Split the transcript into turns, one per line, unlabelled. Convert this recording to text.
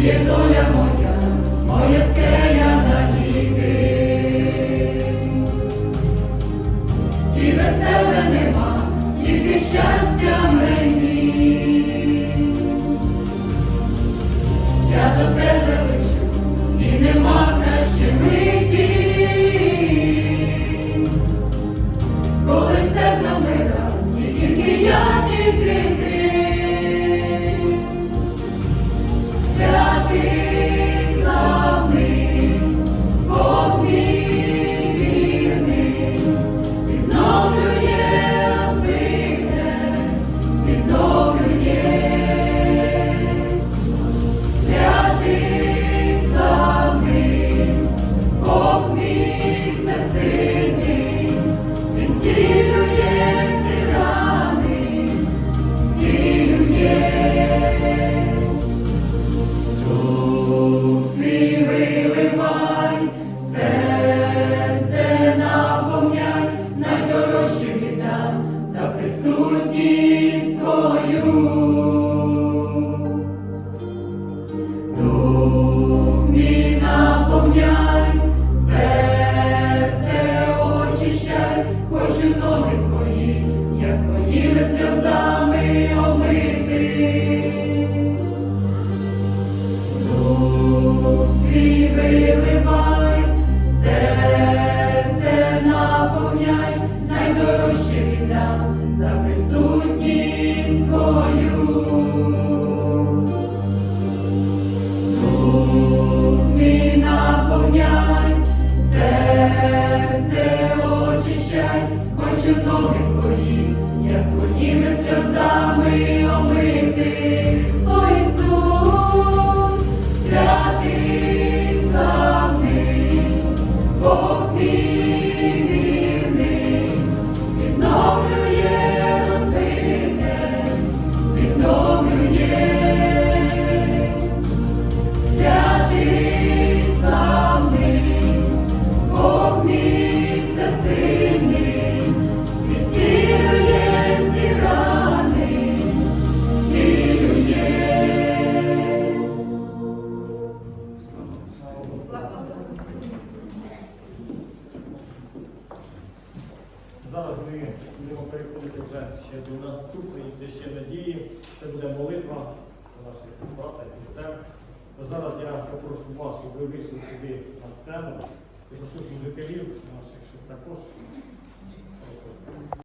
є доля моя, моя присутність Твою. я своїми сльозами.
Зараз ми будемо переходити вже ще до наступної священної надії. Це буде молитва за наших брата і сестер. То зараз я попрошу вас, щоб ви вийшли сюди на сцену. І прошу служителів наших, щоб також.